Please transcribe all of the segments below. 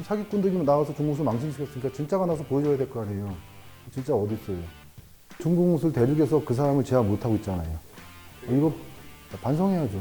사기꾼들이 나와서 중국무술 망신시켰으니까 진짜가 나서 보여줘야 될 거 아니에요. 진짜 어디 있어요? 중국무술 대륙에서 그 사람을 제압 못하고 있잖아요. 이거 반성해야죠.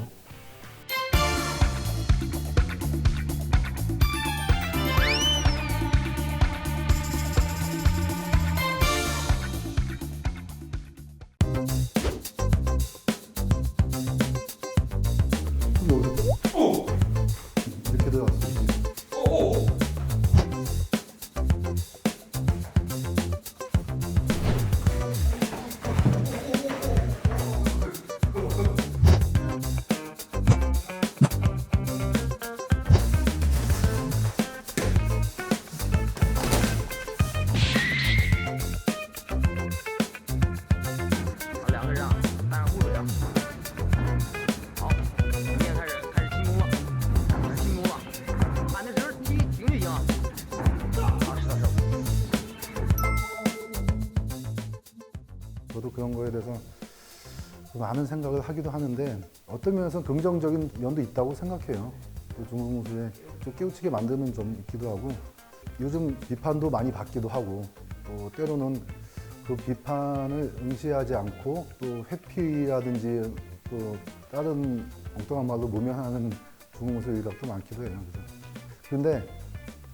저도 그런 거에 대해서 많은 생각을 하기도 하는데 어떤 면에서 긍정적인 면도 있다고 생각해요. 또 중국 무술에 좀 깨우치게 만드는 점 있기도 하고 요즘 비판도 많이 받기도 하고 또 때로는 그 비판을 응시하지 않고 또 회피라든지 또 다른 엉뚱한 말로 모면하는 중국 무술 일각도 많기도 해요. 그죠? 근데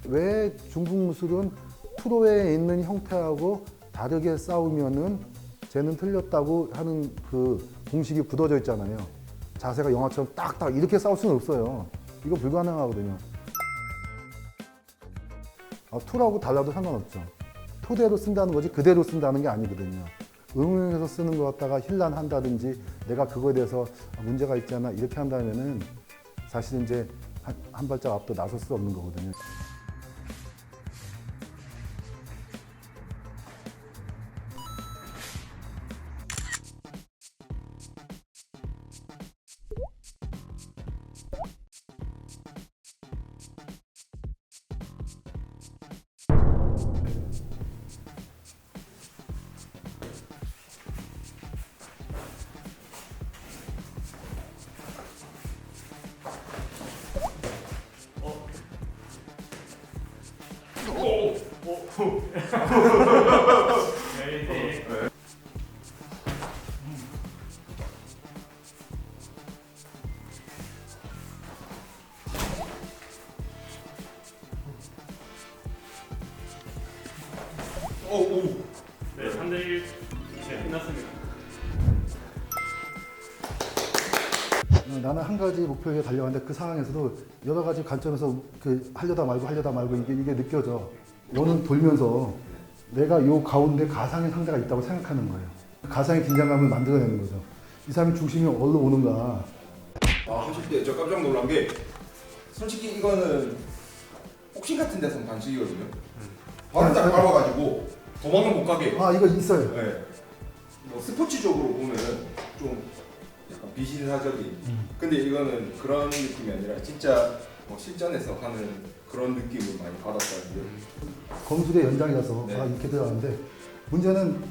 왜 중국 무술은 프로에 있는 형태하고 다르게 싸우면은 쟤는 틀렸다고 하는 그 공식이 굳어져 있잖아요. 자세가 영화처럼 딱딱 이렇게 싸울 수는 없어요. 이거 불가능하거든요. 아, 투라고 달라도 상관없죠. 토대로 쓴다는 거지 그대로 쓴다는 게 아니거든요. 응용해서 쓰는 것 갖다가 힐난한다든지 내가 그거에 대해서 문제가 있잖아 이렇게 한다면은 사실 이제 한, 한 발짝 앞도 나설 수 없는 거거든요. 네, 나는 한 가지 목표에 달려갔는데 그 상황에서도 여러 가지 관점에서 그 하려다 말고 하려다 말고 이게, 이게 느껴져. 너는 돌면서 내가 요 가운데 가상의 상대가 있다고 생각하는 거예요. 가상의 긴장감을 만들어내는 거죠. 이 사람이 중심이 어디로 오는가. 아 하실 때 저 깜짝 놀란 게 솔직히 이거는 복싱 같은 데서 반칙이거든요. 바로 딱 밟아가지고 도망을 못 가게. 아, 이거 있어요. 네. 뭐 스포츠적으로 보면은 좀 비신사적인. 근데 이거는 그런 느낌이 아니라 진짜 뭐 실전에서 하는 그런 느낌을 많이 받았다는데. 검술의 연장이라서 네. 아, 이렇게 들어가는데 문제는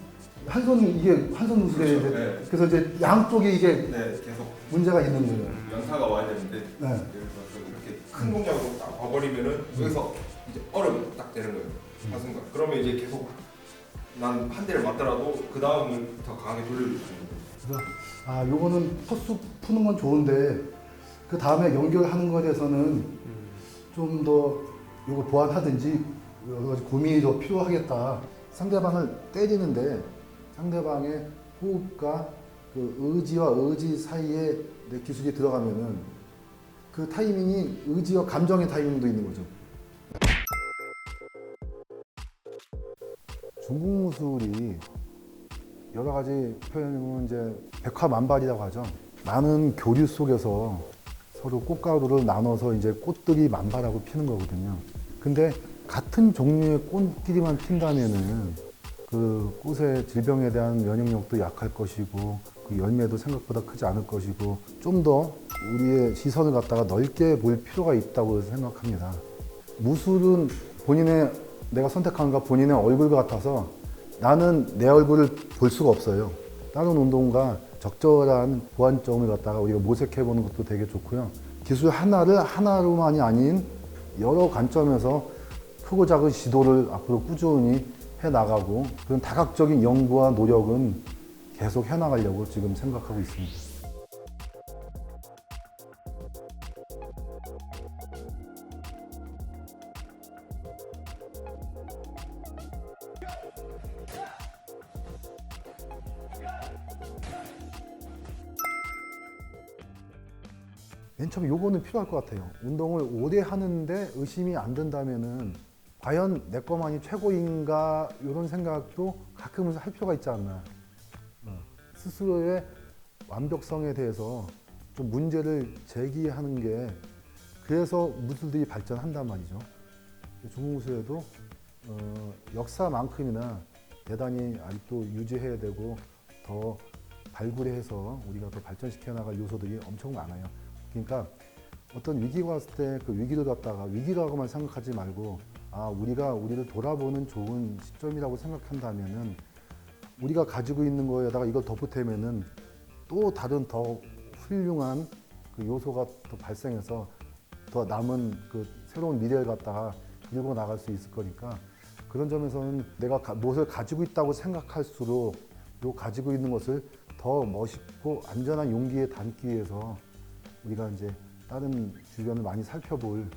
한손 이게 한 손 무술에 그렇죠. 네. 그래서 이제 양쪽에 이게 네, 계속 문제가 있는 거예요. 연타가 와야 되는데 네. 예를 들어서 이렇게 큰 동작으로 딱 봐버리면은 여기서 이제 얼음 딱 되는 거예요. 한 순간. 그러면 이제 계속 난 한 대를 맞더라도 그 다음을 더 강하게 돌려줄 수 있는 거예요. 그래서 아 요거는 첫수 푸는 건 좋은데 그 다음에 연결하는 거에 대해서는 좀 더 요거 보완하든지 여러 가지 고민이 더 필요하겠다. 상대방을 때리는데 상대방의 호흡과 그 의지와 의지 사이에 내 기술이 들어가면은 그 타이밍이 의지와 감정의 타이밍도 있는 거죠. 중국 무술이 여러 가지 표현이면 이제 백화만발이라고 하죠. 많은 교류 속에서 서로 꽃가루를 나눠서 이제 꽃들이 만발하고 피는 거거든요. 근데 같은 종류의 꽃끼리만 핀다면은 그 꽃의 질병에 대한 면역력도 약할 것이고 그 열매도 생각보다 크지 않을 것이고 좀 더 우리의 시선을 갖다가 넓게 볼 필요가 있다고 생각합니다. 무술은 본인의 내가 선택한 거 본인의 얼굴 같아서 나는 내 얼굴을 볼 수가 없어요. 다른 운동과 적절한 보완점을 갖다가 우리가 모색해 보는 것도 되게 좋고요. 기술 하나를 하나로만이 아닌 여러 관점에서 크고 작은 시도를 앞으로 꾸준히 해 나가고 그런 다각적인 연구와 노력은 계속 해 나가려고 지금 생각하고 있습니다. 맨 처음에 요거는 필요할 것 같아요. 운동을 오래 하는데 의심이 안 든다면은 과연 내 것만이 최고인가 이런 생각도 가끔은 할 필요가 있지 않나. 어, 스스로의 완벽성에 대해서 좀 문제를 제기하는 게 그래서 무술들이 발전한단 말이죠. 중무술에도 어, 역사만큼이나 대단히 아직도 유지해야 되고 더 발굴해서 우리가 더 발전시켜 나갈 요소들이 엄청 많아요. 그러니까 어떤 위기가 왔을 때 그 위기를 갖다가 위기라고만 생각하지 말고 아 우리가 우리를 돌아보는 좋은 시점이라고 생각한다면은 우리가 가지고 있는 거에다가 이걸 덧보태면은 또 다른 더 훌륭한 그 요소가 더 발생해서 더 남은 그 새로운 미래를 갖다가 밀고 나갈 수 있을 거니까 그런 점에서는 내가 가- 무엇을 가지고 있다고 생각할수록 요 가지고 있는 것을 더 멋있고 안전한 용기에 담기 위해서 우리가 이제 다른 주변을 많이 살펴볼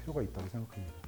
필요가 있다고 생각합니다.